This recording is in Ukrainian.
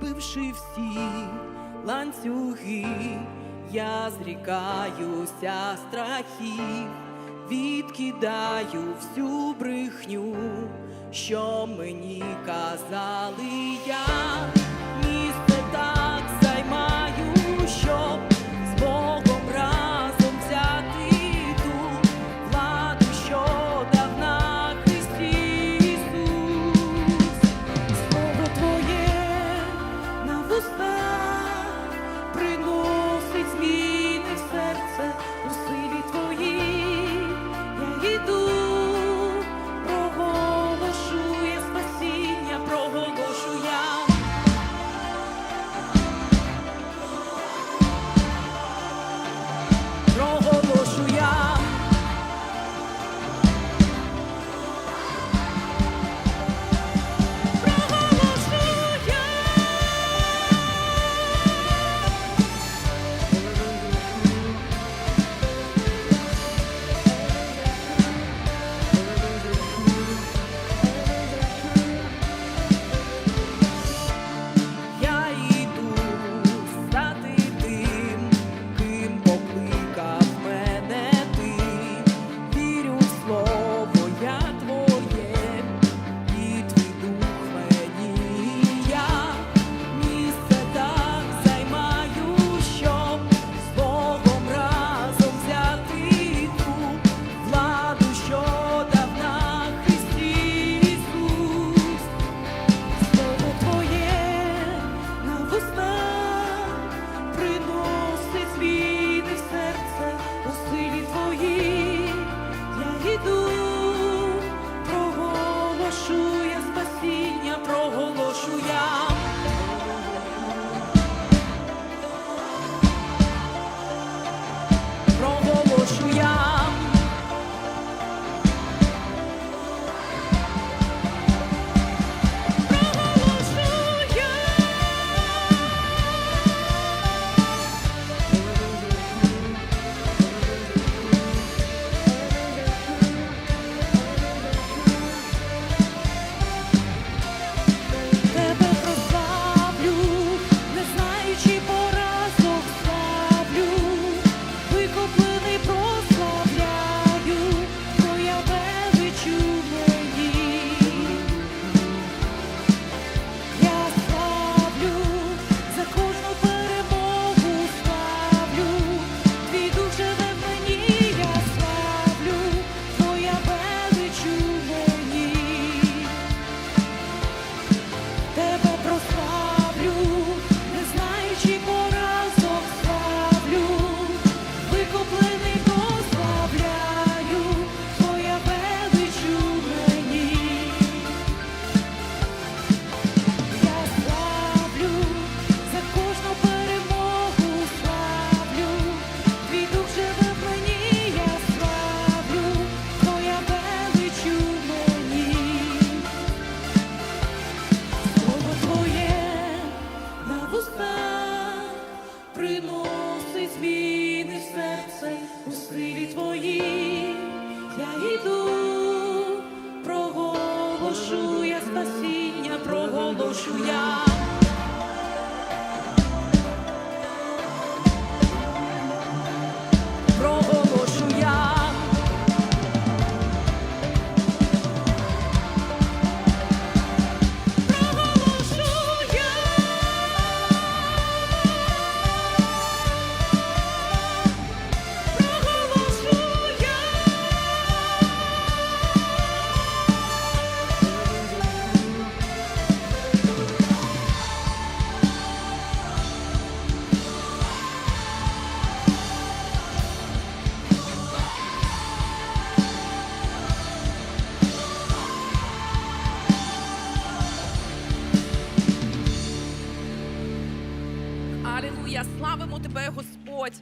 розбивши всі ланцюги, я зрікаюся страхів, відкидаю всю брехню, що мені казали я. Приносить зміни серце у силі твої, я йду, проголошу я спасіння, проголошу я. славимо тебе, Господь.